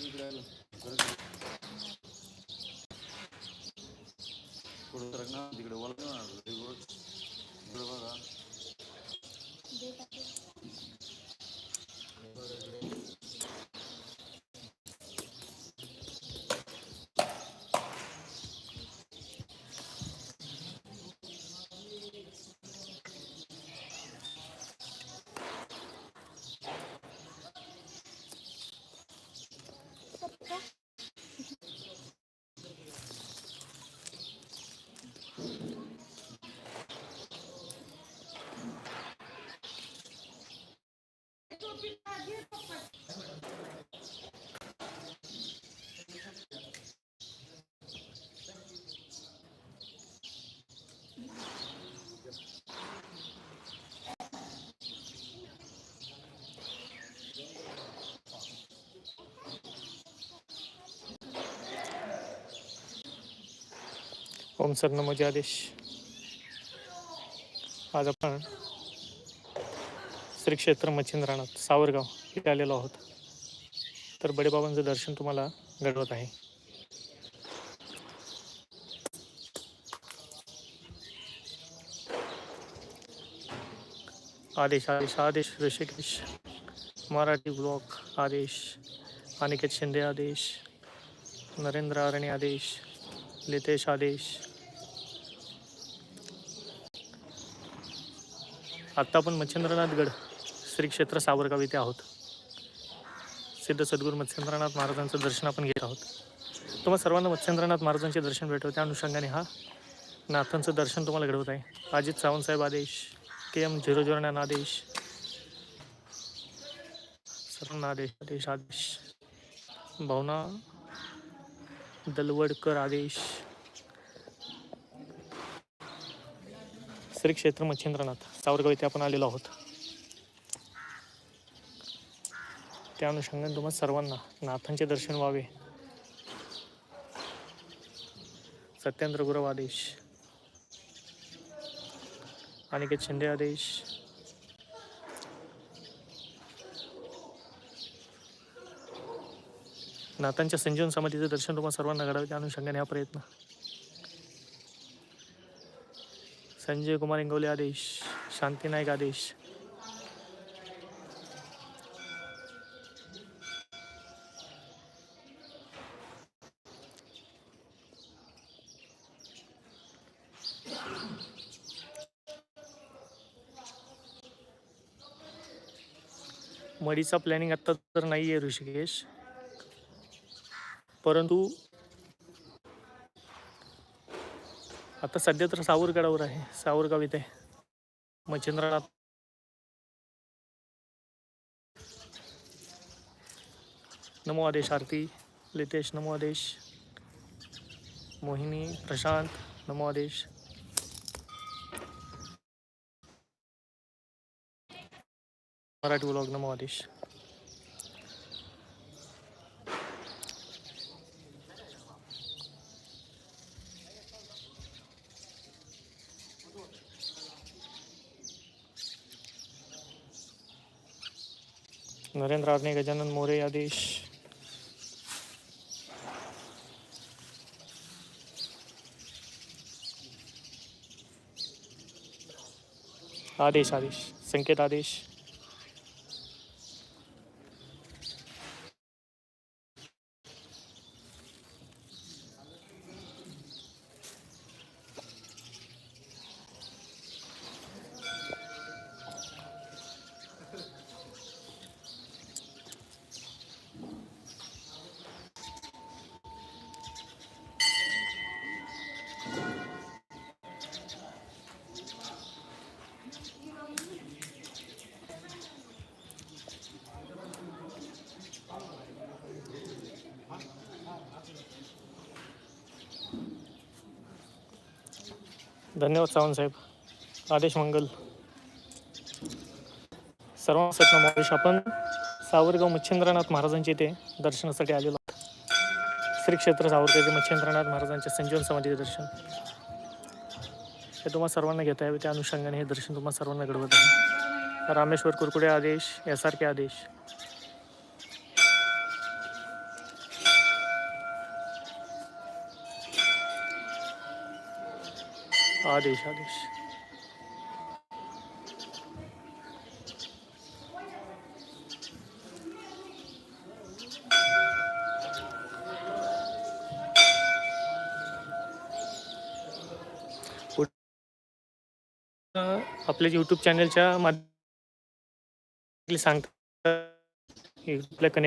इकडे आलं जरा थोडं सरक तिकडे वळलं बघा ओम सर आदेश। आज आपण श्री क्षेत्र मच्छिंद्रनाथ सावरगाव इथे आलेलो आहोत. तर बडेबाबांचं दर्शन तुम्हाला घडवत आहे. आदेश आदेश आदेश ऋषिकेश मराठी ब्लॉक आदेश अनिकेत शिंदे आदेश नरेंद्र आरणे आदेश लितेश आदेश. आत्ता आपण मच्छिंद्रनाथगड श्री क्षेत्र सावरगाव इथे आहोत. सिद्ध सद्गुरू मत्स्येंद्रनाथ महाराजांचं दर्शन आपण घेत आहोत. तुम्हाला सर्वांना मत्स्येंद्रनाथ महाराजांचे दर्शन भेटवं त्या अनुषंगाने हा नाथांचं दर्शन तुम्हाला घडवत आहे. अजित सावंतसाहेब आदेश K M zero zero nine आदेश. सर्वांना आदेश आदेश आदेश. भावना दलवडकर आदेश. श्री क्षेत्र मच्छिंद्रनाथ सावरगाव इथे आपण आलेलो आहोत. त्या अनुषंगाने तुम्हाला सर्वांना नाथांचे दर्शन व्हावे. सत्येंद्र गुरव आदेश. अनिकेत शिंदे आदेश. नाथांच्या संजीवन समाधीचं दर्शन तुम्हाला सर्वांना घडावे त्या अनुषंगाने हा प्रयत्न. संजय कुमार इंगवले आदेश. शांती नाईक आदेश. मडीचा प्लॅनिंग आत्ता तर नाही आहे ऋषिकेश. परंतु आता सध्या तर सावरगडावर आहे. सावरगाव इथे. मच्छिंद्रनाथ. नमो आदेश आरती. लितेश नमो आदेश. मोहिनी प्रशांत. नमो आदेश. मराठी ब्लॉग नमो आदेश नरेंद्र आर्ने गजानन मोरे आदेश. आदेश आदेश. संकेत आदेश. धन्यवाद सावंतसाहेब आदेश मंगल. सर्वांना सत्नम. आपण सावरगाव मच्छिंद्रनाथ महाराजांचे इथे दर्शनासाठी आलेलो आहोत. श्री क्षेत्र सावरगाव मच्छिंद्रनाथ महाराजांच्या संजीवन समाधीचे दर्शन. हे तुम्हाला सर्वांना घेता यावे त्या अनुषंगाने हे दर्शन तुम्हाला सर्वांना घडवत आहे. रामेश्वर कुरकुडे आदेश यासारखे आदेश. आदेश आदेश। आपल्या यूट्यूब चॅनलच्या माध्यमातून सांगता यूट्यूबला कनेक्ट